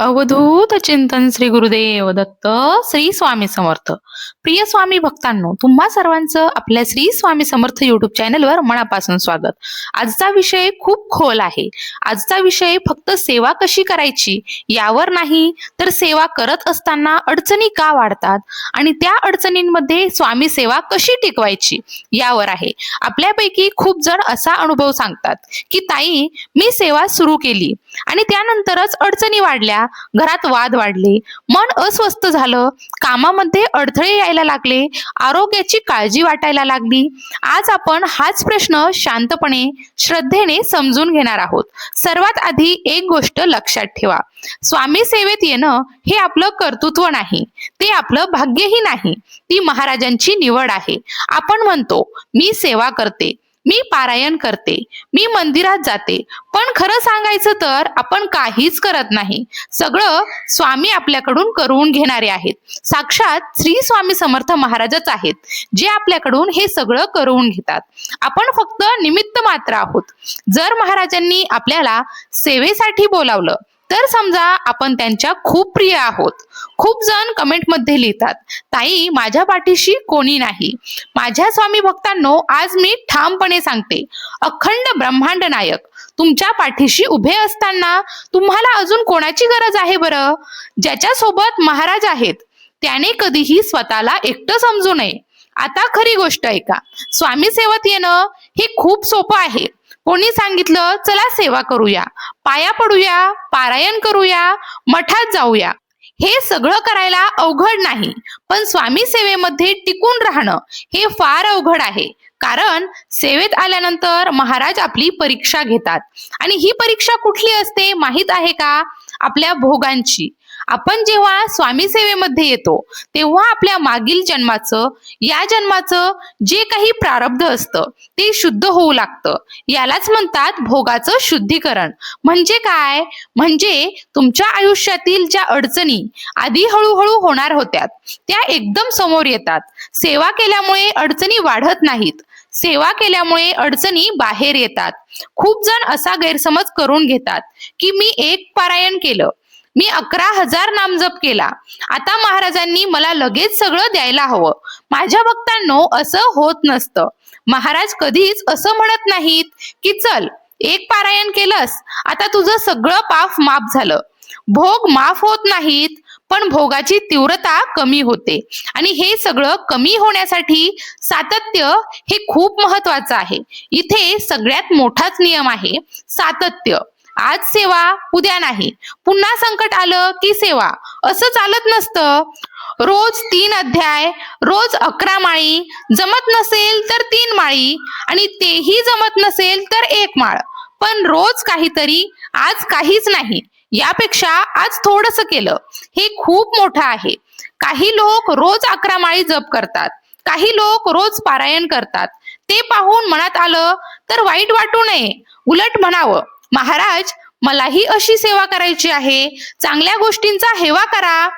अवधूत चिंतन श्री गुरुदेव दत्त श्री स्वामी समर्थ. प्रिय स्वामी भक्तांनो तुम्हा सर्वांचं आपल्या श्री स्वामी समर्थ युट्यूब चॅनलवर मनापासून स्वागत. आजचा विषय खूप खोल आहे. आजचा विषय फक्त सेवा कशी करायची यावर नाही तर सेवा करत असताना अडचणी का वाढतात आणि त्या अडचणींमध्ये स्वामी सेवा कशी टिकवायची यावर आहे. आपल्यापैकी खूप जण असा अनुभव सांगतात की ताई मी सेवा सुरू केली आणि त्यानंतरच अडचणी वाढल्या घरात वाद वाढले. मन अस्वस्थ झालं. कामामध्ये अडथळे यायला लागले. आरोग्याची काळजी वाटायला लागली. आज आपण हाच प्रश्न शांतपणे श्रद्धेने समजून घेणार आहोत. सर्वात आधी एक गोष्ट लक्षात ठेवा. स्वामी सेवेत येणं हे आपलं कर्तृत्व नाही. ते आपलं भाग्यही नाही. ती महाराजांची निवड आहे. आपण म्हणतो मी सेवा करते. मी पारायण करते मी मंदिरात जाते. पण खरं सांगायचं तर आपण काहीच करत नाही. सगळं स्वामी आपल्याकडून करून घेणारे आहेत. साक्षात श्री स्वामी समर्थ महाराजच आहेत जे आपल्याकडून हे सगळं करून घेतात. आपण फक्त निमित्त मात्र आहोत. जर महाराजांनी आपल्याला सेवेसाठी बोलावलं तर समजा आपण त्यांच्या खूप प्रिय आहोत. खूप जण कमेंटमध्ये लिहितात ताई माझ्या पाठीशी कोणी नाही. माझ्या स्वामी भक्तांनो आज मी ठामपणे सांगते. अखंड ब्रह्मांड नायक तुमच्या पाठीशी उभे असताना तुम्हाला अजून कोणाची गरज आहे बरं? ज्याच्यासोबत महाराज आहेत त्याने कधीही स्वतःला एकटं समजू नये. आता खरी गोष्ट आहे का स्वामी सेवत येणं हे खूप सोपं आहे. कोणी सांगितलं चला सेवा करूया. पाया पडूया पारायण करूया मठात जाऊया. हे सगळं करायला अवघड नाही पण स्वामी सेवेमध्ये टिकून राहणं हे फार अवघड आहे. कारण सेवेत आल्यानंतर महाराज आपली परीक्षा घेतात. आणि ही परीक्षा कुठली असते माहीत आहे का? आपल्या भोगांची. आपण जेव्हा स्वामी सेवेमध्ये येतो तेव्हा आपल्या मागील जन्माचं या जन्माचं जे काही प्रारब्ध असतं ते शुद्ध होऊ लागतं. यालाच म्हणतात भोगाचं शुद्धीकरण. म्हणजे काय? म्हणजे तुमच्या आयुष्यातील ज्या अडचणी आधी हळूहळू होणार होत्या त्या एकदम समोर येतात. सेवा केल्यामुळे अडचणी वाढत नाहीत. सेवा केल्यामुळे अडचणी बाहेर येतात. खूप जण असा गैरसमज करून घेतात की मी एक पारायण केलं मी अकरा हजार नामजप केला. आता महाराजांनी मला लगेच सगळं द्यायला हवं. माझ्या भक्तांनो असं होत नसतं. महाराज कधीच असं म्हणत नाहीत की चल एक पारायण केलंस. आता तुझं सगळं पाप माफ झालं. भोग माफ होत नाहीत पण भोगाची तीव्रता कमी होते. आणि हे सगळं कमी होण्यासाठी सातत्य हे खूप महत्वाचं आहे. इथे सगळ्यात मोठाच नियम आहे सातत्य. आज सेवा उद्या नाही. पुन्हा संकट आलं की सेवा. असं चालत नसतं. रोज तीन अध्याय रोज अकरा माळी. जमत नसेल तर तीन माळी. आणि तेही जमत नसेल तर एक माळ. पण रोज काहीतरी आज काहीच नाही. यापेक्षा आज थोडस केलं. हे खूप मोठं आहे. काही लोक रोज अकरा माळी जप करतात. काही लोक रोज पारायण करतात. ते पाहून मनात आलं तर वाईट वाटू नये. उलट म्हणावं महाराज मलाही अशी सेवा करायची आहे. चांगल्या गोष्टींचा हेवा करा.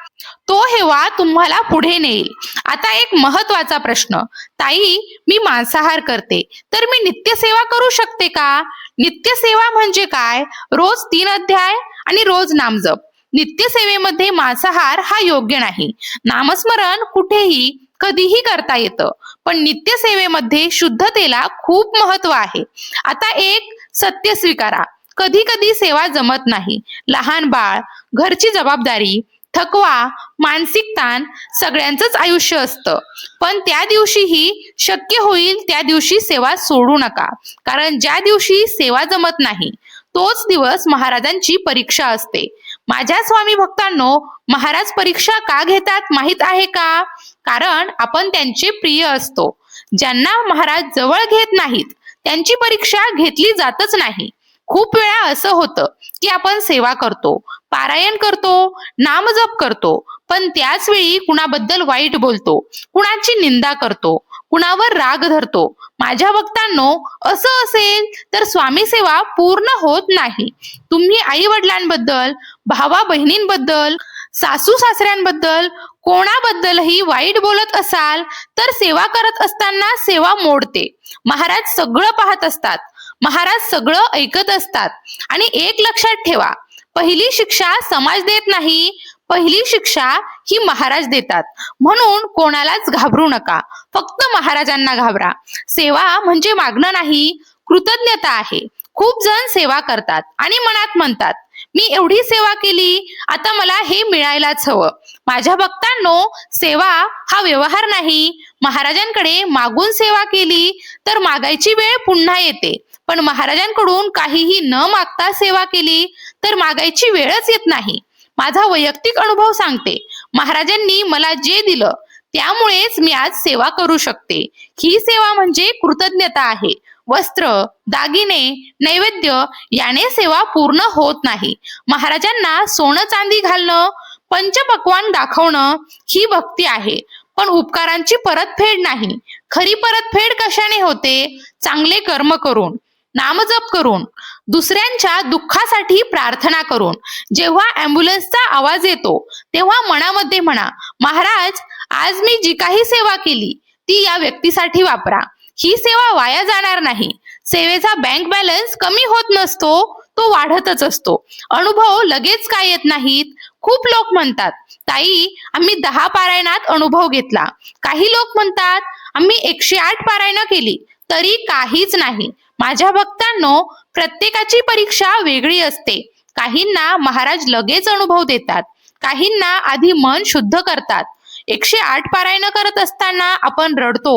तो हेवा तुम्हाला पुढे नेईल. आता एक महत्त्वाचा प्रश्न. ताई मी मांसाहार करते. तर मी नित्यसेवा करू शकते का? नित्यसेवा म्हणजे काय? रोज तीन अध्याय आणि रोज नामजप. नित्यसेवेमध्ये मांसाहार हा योग्य नाही. नामस्मरण कुठेही कधीही करता येतं. पण नित्यसेवेमध्ये शुद्धतेला खूप महत्त्व आहे. आता एक सत्य स्वीकारा. कधी कधी सेवा जमत नाही. लहान बाळ घरची जबाबदारी थकवा मानसिक ताण सगळ्यांचंच आयुष्य असतं. पण त्या दिवशीही शक्य होईल त्या दिवशी सेवा सोडू नका. कारण ज्या दिवशी सेवा जमत नाही तोच दिवस महाराजांची परीक्षा असते. माझ्या स्वामी भक्तांनो महाराज परीक्षा का घेतात माहीत आहे का? कारण आपण त्यांचे प्रिय असतो. ज्यांना महाराज जवळ घेत नाहीत त्यांची परीक्षा घेतली जातच नाही. खूप वेळा असं होतं की आपण सेवा करतो पारायण करतो नामजप करतो पण त्याच वेळी कुणाबद्दल वाईट बोलतो कुणाची निंदा करतो कुणावर राग धरतो माझ्या भक्तांनो असं असेल तर स्वामी सेवा पूर्ण होत नाही. तुम्ही आई वडिलांबद्दल भावा बहिणींबद्दल सासू सासऱ्यांबद्दल कोणाबद्दलही वाईट बोलत असाल तर सेवा करत असताना सेवा मोडते. महाराज सगळं पाहत असतात. महाराज सगळं ऐकत असतात. आणि एक लक्षात ठेवा पहिली शिक्षा समाज देत नाही पहिली शिक्षा ही महाराज देतात. म्हणून कोणालाच घाबरू नका फक्त महाराजांना घाबरा. सेवा म्हणजे मागणं नाही कृतज्ञता आहे. खूप जण सेवा करतात आणि मनात म्हणतात मी एवढी सेवा केली आता मला हे मिळायलाच हवं. माझ्या भक्तांनो सेवा हा व्यवहार नाही. महाराजांकडे मागून सेवा केली तर मागायची वेळ पुन्हा येते. पण महाराजांकडून काहीही न मागता सेवा केली तर मागायची वेळच येत नाही. माझा वैयक्तिक अनुभव सांगते. महाराजांनी मला जे दिलं त्यामुळेच मी आज सेवा करू शकते. ही सेवा म्हणजे कृतज्ञता आहे. वस्त्र दागिने नैवेद्य याने सेवा पूर्ण होत नाही. महाराजांना सोनं चांदी घालणं पंचपक्वान दाखवणं ही भक्ती आहे. पण उपकारांची परतफेड नाही. खरी परतफेड कशाने होते? चांगले कर्म करून. नामजप करून दुसऱ्यांच्या दुःखासाठी प्रार्थना करून. जेव्हा अँब्युलन्सचा आवाज येतो तेव्हा मनामध्ये म्हणा महाराज आज मी जी काही सेवा केली ती या व्यक्तीसाठी वापरा. ही सेवा वाया जाणार नाही. सेवेचा बँक बॅलन्स कमी होत नसतो तो वाढतच असतो. अनुभव लगेच काय येत नाहीत? खूप लोक म्हणतात ताई आम्ही दहा पारायणात अनुभव घेतला. काही लोक म्हणतात आम्ही एकशे आठ पारायण केली तरी काहीच नाही. माझ्या भक्तांनो प्रत्येकाची परीक्षा वेगळी असते. काहींना महाराज लगेच अनुभव देतात. काहींना आधी मन शुद्ध करतात. एकशे आठ पारायण करत असताना आपण रडतो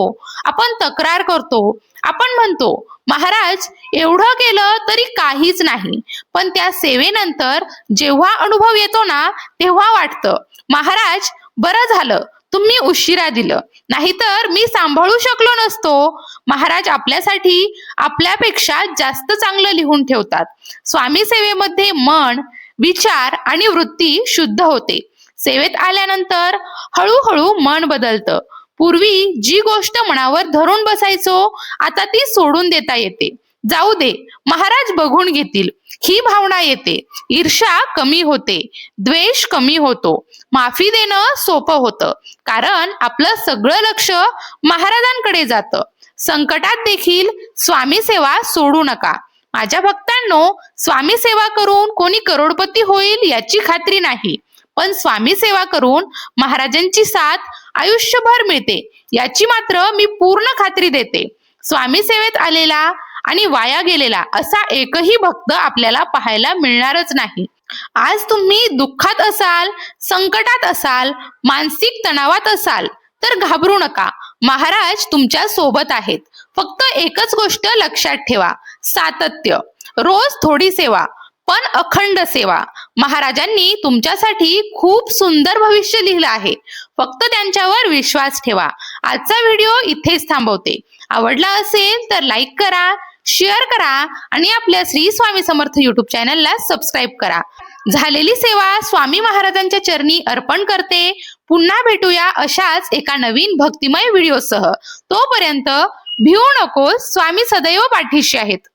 आपण तक्रार करतो आपण म्हणतो महाराज एवढं केलं तरी काहीच नाही. पण त्या सेवेनंतर जेव्हा अनुभव येतो ना तेव्हा वाटतं महाराज बरं झालं. तुम्ही उशिरा दिलं. नाहीतर मी सांभाळू शकलो नसतो. महाराज आपल्यासाठी आपल्यापेक्षा जास्त चांगलं लिहून ठेवतात. स्वामी सेवेमध्ये मन विचार आणि वृत्ती शुद्ध होते. सेवेत आल्यानंतर हळूहळू मन बदलतं. पूर्वी जी गोष्ट मनावर धरून बसायचो आता ती सोडून देता येते. जाऊ दे महाराज बघून घेतील. ही भावना येते. ईर्षा कमी होते. द्वेष कमी होतो. माफी देणं सोपं होतं. कारण आपलं सगळं लक्ष महाराजांकडे जातं. संकटात देखील स्वामी सेवा सोडू नका. माझ्या भक्तांनो स्वामी सेवा करून कोणी करोडपती होईल याची खात्री नाही. पण स्वामी सेवा करून महाराजांची साथ आयुष्यभर मिळते. याची मात्र मी पूर्ण खात्री देते. स्वामी सेवेत आलेला आणि वाया गेलेला असा एकही भक्त आपल्याला पाहायला मिळणारच नाही. आज तुम्ही दुःखात असाल संकटात असाल मानसिक तणावात असाल तर घाबरू नका. महाराज तुमच्यासोबत आहेत. फक्त एकच गोष्ट लक्षात ठेवा. सातत्य. रोज थोडी सेवा पण अखंड सेवा. महाराजांनी तुमच्यासाठी खूप सुंदर भविष्य लिहिलं आहे. फक्त त्यांच्यावर विश्वास ठेवा. आजचा व्हिडिओ इथेच थांबवते. आवडला असेल तर लाईक करा शेअर करा आणि आपल्या श्री स्वामी समर्थ युट्यूब चॅनलला सबस्क्राईब करा. झालेली सेवा स्वामी महाराजांच्या चरणी अर्पण करते. पुन्हा भेटूया अशाच एका नवीन भक्तिमय व्हिडिओसह तोपर्यंत भिवू नको स्वामी सदैव पाठीशी आहेत.